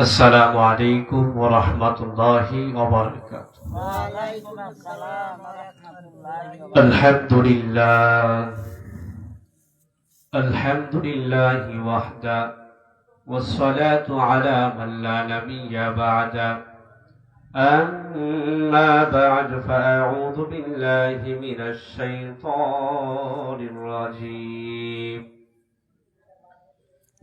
السلام عليكم ورحمة الله وبركاته. وعليكم السلام ورحمة الله وبركاته الحمد لله. الحمد لله وحده. والصلاة على من لا نبي بعد. أما بعد فأعوذ بالله من الشيطان الرجيم.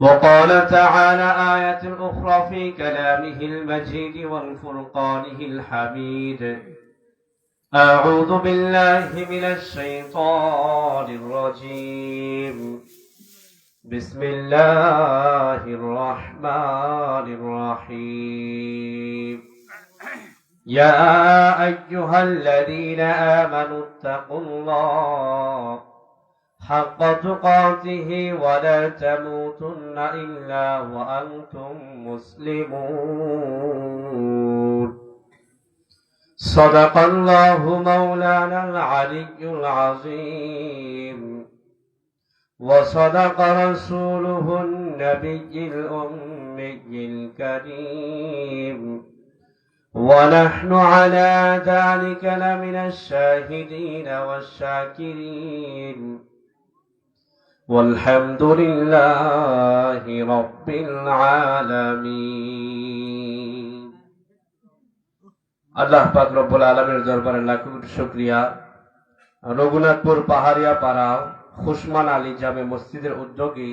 وقال تعالى آية أخرى في كلامه المجيد والفرقانه الحميد. أعوذ بالله من الشيطان الرجيم. بسم الله الرحمن الرحيم. يا أيها الذين آمنوا اتقوا الله حق تقاته ولا تموتن إلا وأنتم مسلمون. صدق الله مولانا العلي العظيم. وصدق رسوله النبي الأمي الكريم. ونحن على ذلك لمن الشاهدين والشاكرين. والحمد لله رب العالمين আল্লাহ পাক রব্বুল আলমের দরবারে লাখ কোটি শুক্রিয়া রঘুনাথপুর পাহাড়িয়া পাড়া খুশমান আলী জামে মসজিদের উদ্যোগে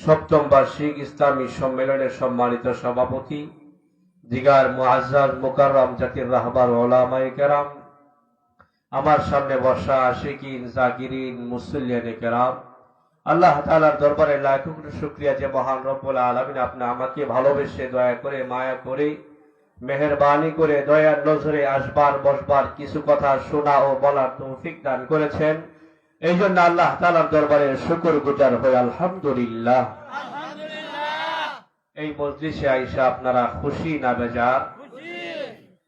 সপ্তম বার্ষিক ইসলামী সম্মেলনের সম্মানিত সভাপতি দিগার মুআজ্জাজ মুকাররম জাতির রাহবার ওলামায়ে কেরাম আমার সামনে বসা আশিকিন জাকিরিন মুসল্লিয়ানে কেরাম আল্লাহ তাআলার দরবারে লাখ কোটি শুকরিয়া যে মহান রব্বুল আলামিন আপনি আমাকে ভালোবেসে দয়া করে মায়া করে মেহেরবানি করে দয়ার নজরে আসবার বসবার কিছু কথা শোনা ও বলার তৌফিক দান করেছেন। এই জন্য আল্লাহ তাআলার দরবারে শুকর গুজার হই আলহামদুলিল্লাহ। এই মজলিসে আইসা আপনারা খুশি না বেজার?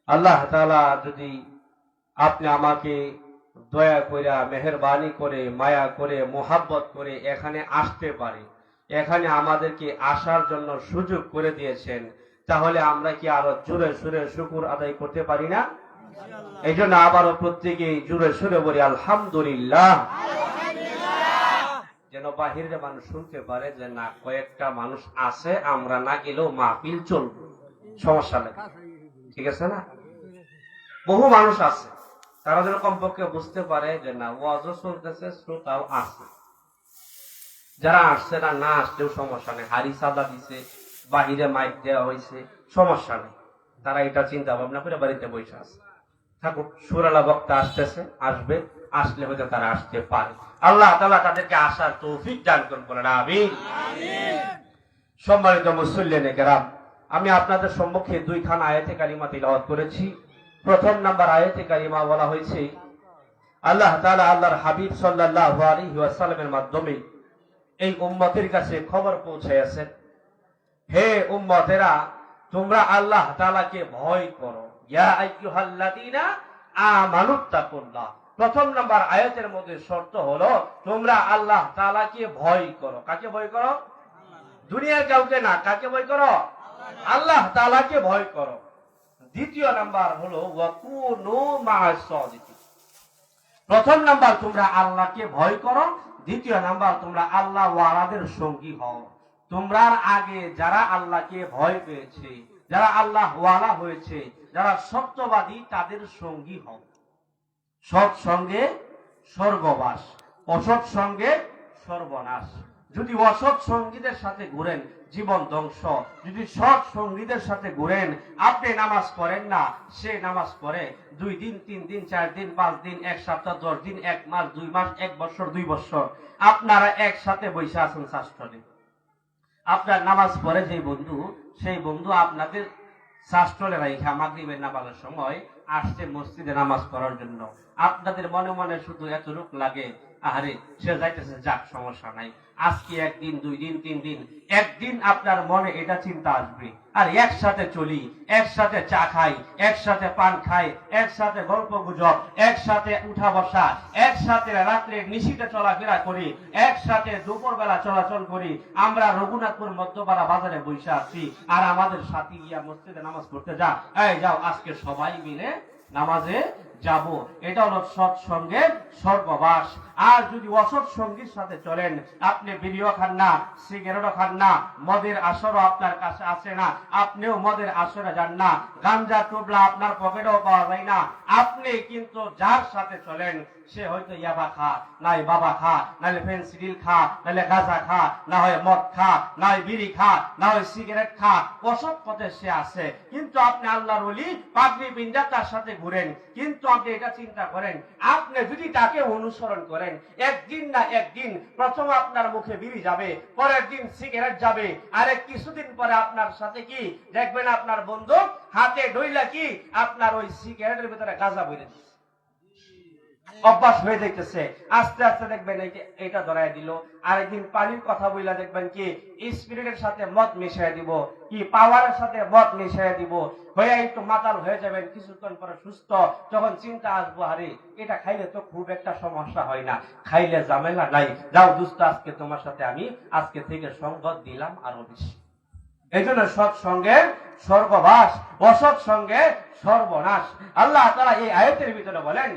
আল্লাহ তাআলা যদি আপনি আমাকে দয়া কইরা মেহেরবানি করে মায়া করে মোহাব্বত করে এখানে আসতে পারে। এখানে আমাদেরকে আসার জন্য সুযোগ করে দিয়েছেন। তাহলে আমরা কি আরও জোরে সুরে শুকুর আদায় করতে পারি না? এই জন্য আবারও প্রত্যেকে জোরে সুরে বলি আলহামদুলিল্লাহ। যেন বাহিরের মানুষ শুনতে পারে যে না কয়েকটা মানুষ আছে আমরা না গেলেও মাহফিল চলবে। সমস্যা নেই। ঠিক আছে না? বহু মানুষ আছে। তারা যেন কমপক্ষে বুঝতে পারে যে না, ওয়াজও চলতেছে শ্রোতাও আছে। যারা আসছে না না আসলেও সমস্যা নেই। হারি সাদা দিছে, বাহিরে মাইক দেওয়া হয়েছে সমস্যা নেই। তারা এটা চিন্তা ভাবনা করে বাড়িতে বসে আছে। থাকুক সুরালা বক্তা আসতেছে, আসবে, আসলে হয়তো তারা আসতে পারে। আল্লাহ তালা তাদেরকে আসার তৌফিক দান করুন, বলেন আমিন। সম্মানিত মুসল্লিনে আমি আপনাদের সম্মুখে দুইখান আয়াতে কারিমা তিলাওয়াত করেছি। প্রথম নাম্বার আয়াতে কারিমা বলা হয়েছে, আল্লাহ তাআলা আল্লাহর হাবিব আলাইহি ওয়াসাল্লামের মাধ্যমে এই উম্মতের কাছে খবর পৌঁছাইয়াছেন। হে উম্মতেরা, তোমরা আল্লাহ তাআলাকে ভয় করো। প্রথম নাম্বার আয়াতের মধ্যে শর্ত হলো, তোমরা আল্লাহ তাআলাকে ভয় করো। কাকে ভয় করো? দুনিয়ার কাউকে না। কাকে ভয় করো? আল্লাহ তাআলাকে ভয় করো। দ্বিতীয় নাম্বার হলো প্রথম নাম্বার তোমরা আল্লাহকে ভয় করো, দ্বিতীয় নাম্বার তোমরা আল্লাহ ওয়ালাদের সঙ্গী হও। তোমরার আগে যারা আল্লাহকে ভয় পেয়েছে, যারা আল্লাহ ওয়ালা হয়েছে, যারা সত্যবাদী, তাদের সঙ্গী হও। সৎ সঙ্গে স্বর্গবাস, অসৎ সঙ্গে সর্বনাশ। যদি অসৎ সঙ্গীদের সাথে ঘুরেন জীবন ধ্বংস। যদি সৎ সঙ্গীদের সাথে ঘুরেন, আপনি নামাজ পড়েন না, সে নামাজ পড়ে। দুই দিন, তিন দিন, চার দিন, পাঁচ দিন, এক সপ্তাহ, দশ দিন, এক মাস, দুই মাস, এক বছর, দুই বছর। আপনারা একসাথে বসে আছেন শাস্ত্রে আপনার নামাজ পড়ে যে বন্ধু, সেই বন্ধু আপনাদের শাস্ত্রলে রাইখা মাগরিবের নামাজের সময় আসছে মসজিদে নামাজ পড়ার জন্য। আপনাদের মনে মনে শুধু এত রূপ লাগে, আহারে, সে যাইতেছে, যাক সমস্যা নাই। আজকে একদিন, দুই দিন, তিন দিন, একদিন আপনার মনে এটা চিন্তা আসবে। আর একসাথে চলি, একসাথে চা খাই, একসাথে পান খাই, একসাথে গল্প গুজব, একসাথে উঠা বসা, একসাথে রাত্রে নিশিতে চলাফেরা করি, একসাথে দুপুর বেলা চলাচল করি, আমরা রঘুনাথপুর মধ্যপাড়া বাজারে বসে আছি, আর আমাদের সাথী গিয়া মসজিদে নামাজ পড়তে যা। এই যাও, আজকে সবাই মিলে নামাজে যাব। এটা হলো সৎসঙ্গের সর্ববাস। আর যদি অসৎ সঙ্গীর সাথে চলেন, আপনি বিড়িও খান না, সিগারেটও খান না, মদের আসরও আপনার কাছে আসে না, আপনিও মদের আসরে যান না, গাঞ্জা টুবলা আপনার পকেটেও পাওয়া যায় না, আপনি কিন্তু যার সাথে চলেন, সে হয়তো ইয়াবা খা নাই বাবা খা নাহলে ফেন্সিডিল খা নাহলে গাঁজা খা, না হয় মদ খা, না হয় বিড়ি খা, না হয় সিগারেট খা, অসৎ পথে সে আছে। কিন্তু আপনি আল্লাহর ওলি, পাগড়ি বিন্দা তার সাথে ঘুরেন, কিন্তু আপনি এটা চিন্তা করেন, আপনি যদি তাকে অনুসরণ করেন একদিন না একদিন প্রথম আপনার মুখে বিড়ি যাবে, পরের দিন সিগারেট যাবে। আরে কিছুদিন পরে আপনার সাথে কি? দেখবেন আপনার বন্ধু হাতে ডইলা কি? আপনার ওই সিগারেটের ভিতরে গাঁজা বইলে দিচ্ছে অভ্যাস হয়ে দেখতেছে আস্তে আস্তে দেখবেন এটা ধরাই দিল। আরেকদিন পানির কথা বইলা দেখবেন কি, স্পিরিটের সাথে মদ মিশিয়ে দিব, কি পাওয়ারের সাথে মদ মিশিয়ে দিব। হয়ে একটু মাতাল হয়ে যাবেন, কিছুক্ষণ পরে সুস্থ, যখন চিন্তা আসব, আরে, এটা খাইলে তো খুব একটা সমস্যা হয় না। খাইলে ঝামেলা নাই। যাও দুস্থ আজকে তোমার সাথে আমি, আজকে থেকে সঙ্গত দিলাম আরও বেশি। এই জন্য সৎসঙ্গে স্বর্গবাস, অসৎ সঙ্গে সর্বনাশ। আল্লাহ তারা এই আয়তের ভিতরে বলেন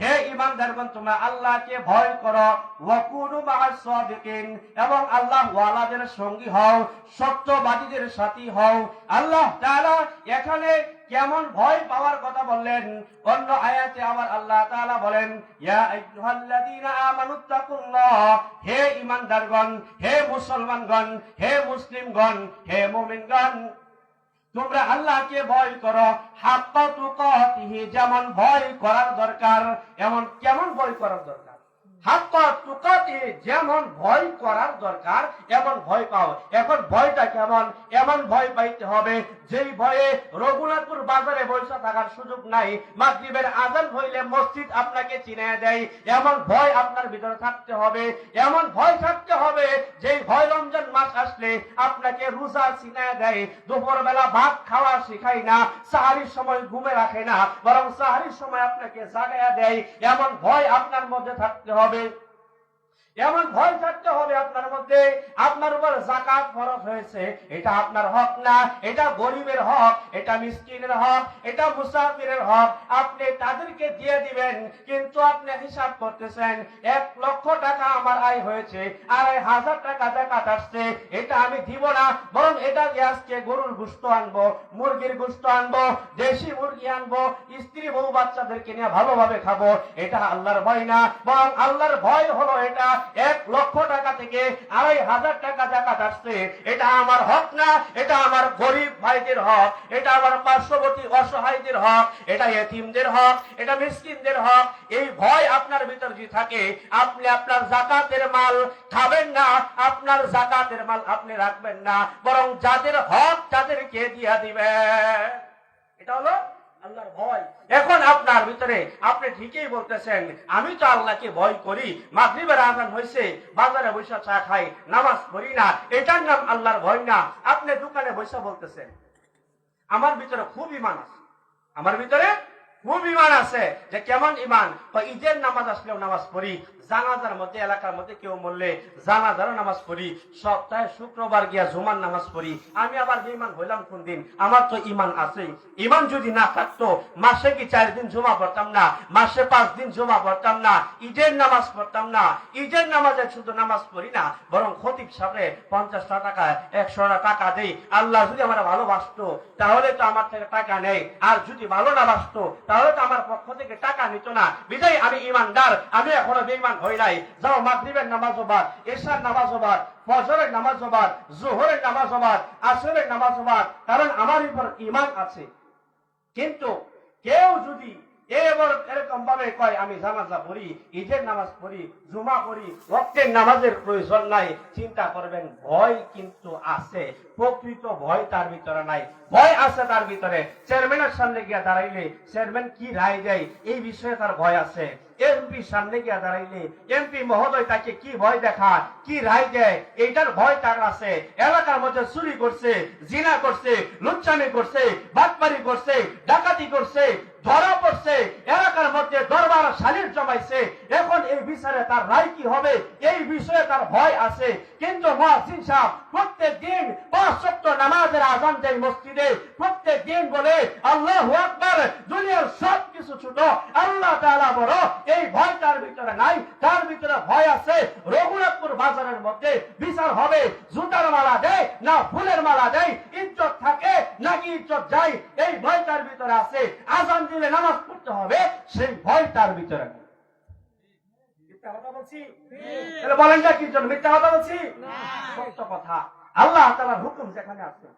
হে ইমানদারগণ তোমরা আল্লাহকে ভয় করো। ওয়াকুনু মা'আস সাদিকিন, এবং আল্লাহ ওয়ালাদের সঙ্গী হও, সত্যবাদীদের সাথী হও। আল্লাহ তাআলা এখানে কেমন ভয় পাওয়ার কথা বললেন। অন্য আয়াতে আবার আল্লাহ তাআলা বলেন, ইয়া আইয়ুহাল্লাযীনা আমানুত্তাকুল্লাহ হে ইমানদারগণ হে মুসলমানগণ, হে মুসলিমগণ, হে মুমিনগণ, তোমরা আল্লাহকে ভয় করো। হাক্কা তুকাতিহি, যেমন ভয় করার দরকার, এমন কেমন ভয় করার দরকার? যেমন ভয় করার দরকার, এমন ভয় পাও। এখন ভয়টা কেমন? এমন ভয় পাইতে হবে, যেই ভয়ে রঘুনাথপুর বাজারে বসে থাকার সুযোগ নাই, মাগরিবের আজান হইলে মসজিদ আপনাকে চিনে দেয়। এমন ভয় আপনার ভিতরে থাকতে হবে, এমন ভয় থাকতে হবে, যেই ভয় রমজান মাস আসলে আপনাকে রোজা চিনে দেয়। দুপুর বেলা ভাত খাওয়া শিখায় না, সাহারির সময় ঘুমে রাখে না, বরং সাহারির সময় আপনাকে জাগায়া দেয়। এমন ভয় আপনার মধ্যে থাকতে হবে হবে এমন ভয় থাকতে হবে আপনার মধ্যে, আপনার উপর জাকাত ফরজ হয়েছে। এটা আপনার হক না, এটা গরিবের হক, এটা মিসকিনের হক, এটা মুসাফিরের হক। আপনি তাদেরকে দিয়ে দিবেন, কিন্তু আপনি হিসাব করতেছেন, এক লক্ষ টাকা আমার আয় হয়েছে, আড়াই হাজার টাকা জাকাত আসছে, এটা আমি দিব না, বরং এটা দিয়ে আজকে গরুর গুস্ত আনব, মুরগির গুস্ত আনব, দেশি মুরগি আনব, স্ত্রী বউ বাচ্চাদেরকে নিয়ে ভালোভাবে খাব, এটা আল্লাহর ভয় না, বরং আল্লাহর ভয় হলো এটা এক লক্ষ টাকা থেকে আড়াই হাজার টাকা জাকাত আসছে। এটা আমার হক না, এটা আমার গরিব ভাইদের হক, এটা আমার পার্শ্ববর্তী অসহায়দের হক, এটা এতিমদের হক, এটা মিসকিনদের হক। এই ভয় আপনার ভিতর যদি থাকে, আপনি আপনার জাকাতের মাল খাবেন না, আপনার জাকাতের মাল আপনি রাখবেন না, বরং যাদের হক তাদেরকে দিয়া দিবেন। এটা হলো এখন আপনার ভিতরে আপনি ঠিকই বলতেছেন, আমি তো আল্লাহকে ভয় করি। মাগরিবের আজান হয়েছে, বাজারে বৈশা চা খাই, নামাজ পড়ি না, এটার নাম আল্লাহর ভয় না। আপনি দোকানে বৈশা বলতেছেন, আমার ভিতরে খুব ইমান আছে। আমার ভিতরে খুব ইমান আছে যে কেমন ইমান ঈদের নামাজ আসলেও নামাজ পড়ি জানাজার মধ্যে, এলাকার মধ্যে কেউ মরলে জানাজারও নামাজ পড়ি, সপ্তাহে শুক্রবার গিয়া জুমার নামাজ পড়ি। আমি আবার বেঈমান হইলাম কোন দিন? আমার তো ইমান আছে। ইমান যদি না থাকতো, মাসে কি চার দিন জমা পড়তাম না? মাসে পাঁচ দিন জমা পড়তাম না? ঈদের নামাজ পড়তাম না? ঈদের নামাজে শুধু নামাজ পড়ি না, বরং খতিব সামনে পঞ্চাশটা টাকা একশো টাকা দেই। আল্লাহ যদি আমার ভালোবাসতো, তাহলে তো আমার থেকে টাকা নেই। আর যদি ভালো না বাসতো, তাহলে তো আমার পক্ষ থেকে টাকা নিত না। বিদায়, আমি ইমানদার আমি এখনও বেঈমান হই নাই। যাও মাগরিবের নামাজ বাদ, এশার নামাজ বাদ, ফজরের নামাজ বাদ, জোহরের নামাজ বাদ, আসরের নামাজ বাদ, কারণ আমার উপর ইমান আছে। কিন্তু কেউ যদি এবার এরকম ভাবে কয়, আমি জানাজা পড়ি, ঈদের নামাজ পড়ি, জুমা পড়ি, রক্তের নামাজের প্রয়োজন নাই, চিন্তা করবেন, ভয় কিন্তু আছে। প্রকৃত ভয় তার ভিতরে নাই। ভয় আছে তার ভিতরে। চেয়ারম্যানের সামনে গিয়ে দাঁড়াইলে চেয়ারম্যান কি রায় দেয়, এই বিষয়ে তার ভয় আছে। এমপি সামনে গিয়ে দাঁড়াইলে এমপি মহোদয় তাকে কি ভয় দেখা কি রায় দেয়, এইটার ভয় তার আছে। এলাকার মধ্যে চুরি করছে, জিনা করছে লুচ্চামি করছে, বাটপারি করছে, ডাকাতি করছে, ধরা পড়ছে, এলাকার মধ্যে দরবার শালির জমাইছে। এখন এই বিচারে তার রায় কি হবে, এই বিষয়ে তার ভয় আছে। কিন্তু মহাসিন সাহেব প্রত্যেক দিন পাঁচ সপ্তাহ নামাজের আজান দেয় মসজিদে প্রত্যেক দিন বলে আল্লাহ আকবার দুনিয়ার সব কিছু ছোট আল্লাহ তাআলা বড় এই ভয় তার ভিতরে নাই তার ভিতরে ভয় আছে রঘুনাথপুর বাজারের মধ্যে বিচার হবে জুতার মালা দেয় না ফুলের মালা দেয় ইজ্জত থাকে নাকি ইজ্জত যায় এই ভয় তার ভিতরে আছে আজান দিলে নামাজ পড়তে হবে সেই ভয় তার ভিতরে বলেন না কি জন্য মিথ্যা কথা বলছি? সত্য কথা। আল্লাহ তাআলার হুকুম যেখানে আছে,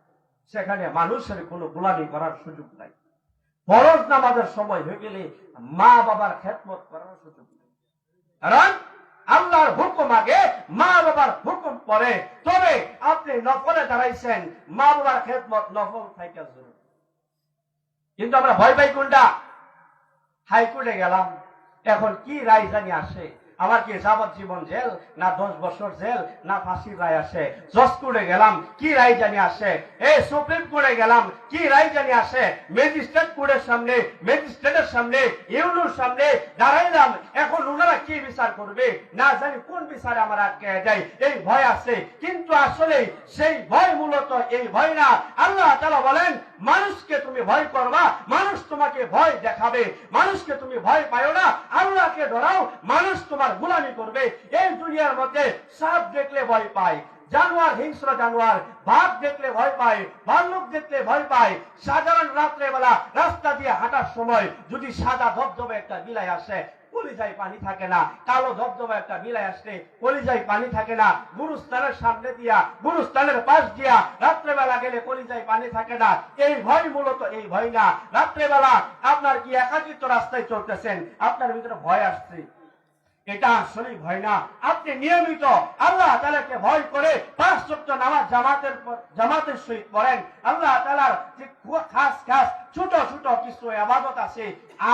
সেখানে মানুষের কোনো গোলামি করার সুযোগ নাই। ফরজ নামাজের সময় হয়ে গেলে মা বাবার খেদমত করার সুযোগ নেই। কারণ আল্লাহর হুকুম আগে, মা বাবার হুকুম পরে। তবে আপনি নফলে দাঁড়াইছেন, মা বাবার খেদমত নফল থেকে জরুরি। কিন্তু আমরা ভয় পাই কোনটা? হাইকোর্টে গেলাম, এখন কি রায় জানি আসে? আমার কি যাবজ্জীবন জেল, না দশ বছর জেল, না ফাঁসির রায় আসে? জজ কোর্টে গেলাম, কি রায় জানি আসে? এই সুপ্রিম কোর্টে গেলাম, কি রায় জানি আসে? ম্যাজিস্ট্রেট কোর্টের সামনে, ম্যাজিস্ট্রেটের সামনে, ইউনুর সামনে দাঁড়াইলাম। এখন ওনারা কি বিচার করবে? না জানি কোন বিচারে আমার আটকে যায়, এই ভয় আছে। কিন্তু আসলে সেই ভয় মূলত এই ভয় না। আল্লাহ তাআলা বলেন, মানুষকে তুমি ভয় করবা, মানুষ তোমাকে ভয় দেখাবে। মানুষকে তুমি ভয় পাও না, আল্লাহকে ধরাও মানুষ তোমার গোলামি করবে। এই দুনিয়ার মধ্যে সাপ দেখলে ভয় পায়, জানোয়ার, হিংস্র জানোয়ার, বাঘ দেখলে ভয় পায়, ভাল্লুক দেখলে ভয় পায়। সাধারণ রাত্রে বেলা রাস্তা দিয়ে হাঁটার সময় যদি সাদা ধবধবে একটা বিলাই আসে, কলিজায় পানি থাকে না। কালো একটা বিলাই কলিজায় পানি থাকে না। গুরুস্থানের সামনে দিয়া, গুরুস্থানের পাশ দিয়া রাত্রেবেলা গেলে কলিজায় পানি থাকে না। এই ভয় মূলত এই ভয় না। রাত্রেবেলা আপনার কি একাকিত্ব রাস্তায় চলতেছেন? আপনার ভিতরে ভয় আসছে। এটা আসলে ভয় না। আপনি নিয়মিত আল্লাহ তালাকে ভয় করে পাঁচ সপ্তাহ নামাজ জামাতের জামাতের সহিত পড়েন। আল্লাহ তালার যে খাস খাস ছোট ছোট কিছু আবাদত আছে,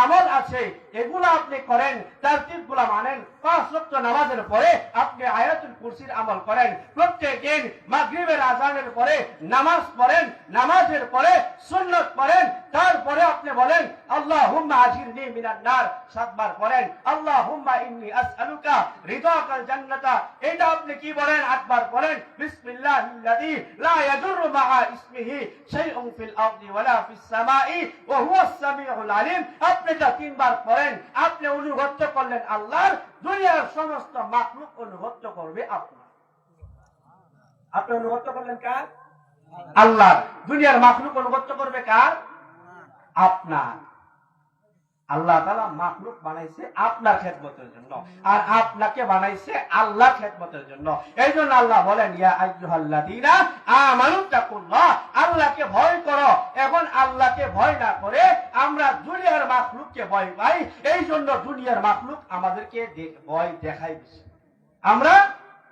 আমল আছে, এগুলো আপনি করেন, তারগুলা মানেন। পাঁচ সপ্ত নামাজের পরে আপনি আয়াতুল কুরসির আমল করেন। প্রত্যেক দিন মাগরিবের আজানের পরে নামাজ পড়েন, নামাজের পরে সুন্নত পড়েন, তারপরে আপনি বলেন আল্লাহ হুম্মা আজিরনি মিনান নার। সাতবার পড়েন আল্লাহ হুম্মা ইন্নি আসআলুকা রিদাকাল জান্নাতা। এটা আপনি কি বলেন? আটবার পড়েন, বিসমিল্লাহিল্লাযী লা ইয়াদুররু মাআ ইসমিহি শাইউন ফিল আরদি ওয়ালা ফিস সামাই। আপনি যা তিনবার পড়েন, আপনি অনুগত্য করলেন আল্লাহর, দুনিয়ার সমস্ত মাকলুক অনুগত্য করবে আপনার। আপনি অনুগত করলেন কার? আল্লাহ দুনিয়ার মাকলুক অনুগত্য করবে কার? আপনার। আল্লাহ তালা মাখলুক বানাইছে আপনার খেদমতের জন্য আর আপনাকে বানাইছে আল্লাহ খেদমতের জন্য। এই জন্য আল্লাহ বলেন আল্লাহকে ভয় করো। এখন আল্লাহকে ভয় না করে আমরা দুনিয়ার মাখলুককে ভয় পাই। এই জন্য দুনিয়ার মাখলুক আমাদেরকে ভয় দেখাই বেশি। আমরা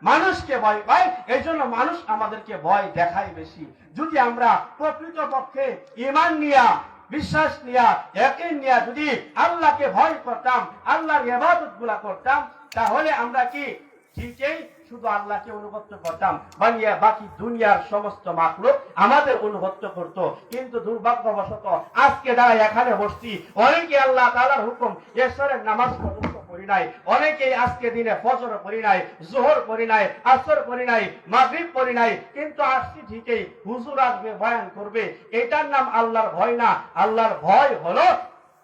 মানুষকে ভয় পাই এই জন্য মানুষ আমাদেরকে ভয় দেখায় বেশি। যদি আমরা প্রকৃত পক্ষে ইমান নিয়া বিশ্বাস নিয়া একই নিয়া যদি আল্লাহকে ভয় করতাম, আল্লাহর ইবাদতগুলা করতাম, তাহলে আমরা কি ঠিকই শুধু আল্লাহকে অনুভব করতাম? বানিয়া বাকি দুনিয়ার সমস্ত মাকলো আমাদের অনুভব করত। কিন্তু দুর্ভাগ্যবশত আজকে দাঁড়ায় এখানে বসছি, অনেকে আল্লাহ তালার হুকুম ঈশ্বরের নামাজ পর্যন্ত পড়ি নাই, অনেকেই আজকে দিনে ফজর পড়ি নাই, জোহর পড়ি নাই, আসর পড়ি নাই, মাগরিব পড়ি নাই, কিন্তু আসছি ঠিকই, হুজুর আসবে, বয়ান করবে, এটার নাম আল্লাহর ভয় না, আল্লাহর ভয় হলো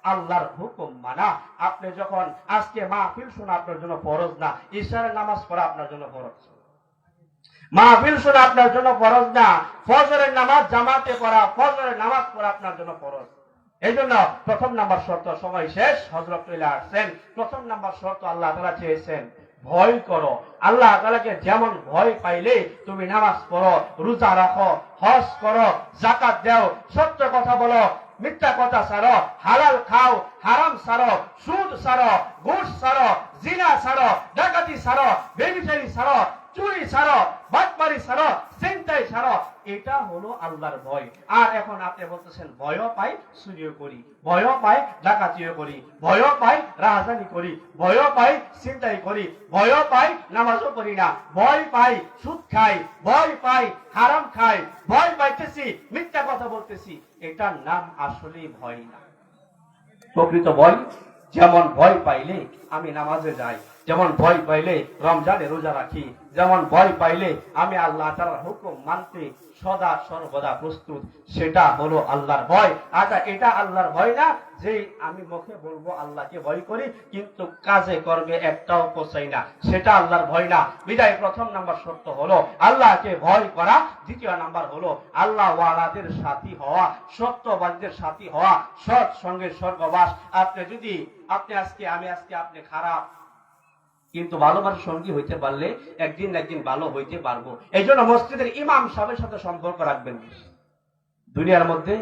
আল্লাহর হুকুম মানা। আপনি যখন আজকে মাহফিল শোনা, আপনার জন্য ফরজ না ঈশ্বরের নামাজ পড়া আপনার জন্য ফরজ। মাহফিল শোনা, আপনার জন্য ফরজ না, ফজরের নামাজ জামাতে পড়া, ফজরের নামাজ পড়া আপনার জন্য ফরজ। এই জন্য প্রথম নাম্বার শর্ত সময় শেষ হজরত আসছেন। প্রথম নাম্বার শর্ত আল্লাহ তালা চেয়েছেন, ভয় করো। আল্লাহ তালাকে যেমন ভয় পাইলে তুমি নামাজ পড়ো, রোজা রাখো, হজ করো জাকাত দাও, সত্য কথা বলো, মিথ্যা কথা সারো হালাল খাও, হারাম সারো সুদ সারো ঘুষ সারো জিনা সারো ডাকাতি সারো বেবিচারি সারো চুরি সারো বাটমারি সারো চিন্তাই সারো, এটা হলো আল্লাহর ভয়। আর এখন আপনি বলতেছেন, ভয়ও পাই চুরিও করি। ভয়ও পাই, ডাকাতিও করি। ভয়ও পাই, রাহাজানি করি। ভয়ও পাই চিন্তাই করি। ভয়ও পাই, নামাজও করি না। ভয় পাই, সুদ খাই। ভয় পাই, হারাম খাই। ভয় পাইতেছি, মিথ্যা কথা বলতেছি। এটার নাম আসলেই ভয় না। প্রকৃত ভয়, যেমন ভয় পাইলে আমি নামাজে যাই। যেমন ভয় পাইলে রমজানে রোজা রাখি, যেমন ভয় পাইলে আমি আল্লাহ তাআলার হুকুম মানতে সদা সর্বদা প্রস্তুত। সেটা হলো আল্লাহর ভয়। আচ্ছা এটা আল্লাহর ভয় না? যে আমি মুখে বলব আল্লাহকে ভয় করি, কিন্তু কাজে কর্মে একটাও পোষাই না। সেটা আল্লাহর ভয় না। বিদায়, প্রথম নাম্বার সত্য হলো আল্লাহকে ভয় করা। দ্বিতীয় নাম্বার হলো আল্লাহ ওয়ালাদের সাথী হওয়া, সত্যবাদীদের সাথী হওয়া, সৎ সঙ্গে স্বর্গবাস। আপনি যদি, আপনি আজকে, আমি আজকে, আপনি খারাপ কিন্তু ভালো মানুষ সঙ্গী হইতে পারলে একদিন একদিন ভালো হইতে পারব। এই জন্য মসজিদের ইমাম সাহেবের সাথে সম্পর্ক রাখবেন। দুনিয়ার মধ্যে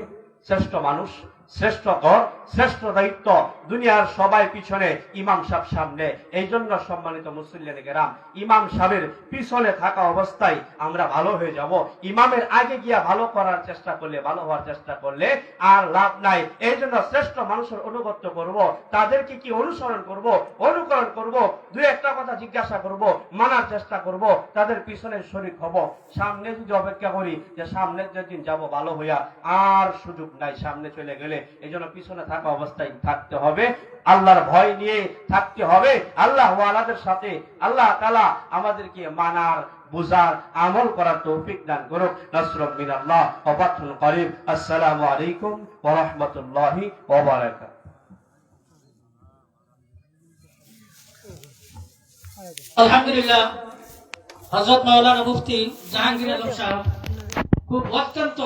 শ্রেষ্ঠ মানুষ শ্রেষ্ঠ ঘর, শ্রেষ্ঠ দায়িত্ব, দুনিয়ার সবাই পিছনে ইমাম সাহেব সামনে। এই জন্য সম্মানিত মুসলিম গেরাম ইমাম সাহেবের পিছনে থাকা অবস্থায় আমরা ভালো হয়ে যাব। ইমামের আগে গিয়া ভালো করার চেষ্টা করলে, ভালো হওয়ার চেষ্টা করলে আর লাভ নাই। এই জন্য শ্রেষ্ঠ মানুষের অনুগত্য করব, তাদেরকে কি অনুসরণ করব, অনুকরণ করব, দুই একটা কথা জিজ্ঞাসা করব, মানার চেষ্টা করব, তাদের পিছনে শরীর হব। সামনে যদি অপেক্ষা করি যে সামনে যেদিন যাব ভালো হইয়া, আর সুযোগ নাই, সামনে চলে গেলে এই জন্য পিছনে থাকা অবস্থায় থাকতে হবে। আল্লাহর ভয় নিয়ে থাকতে হবে। আল্লাহ ওয়ালাদের সাথে আল্লাহ তালা আমাদেরকে মানার, বুঝার, আমল করার তৌফিক দান করুক। নসরুম মিনাল্লাহ ফাতহুল করিম। আসসালামু আলাইকুম ওয়া আলহামদুলিল্লাহ হজরত মাওলানা মুফতি জাহাঙ্গীর আলম সাহেব খুব অত্যন্ত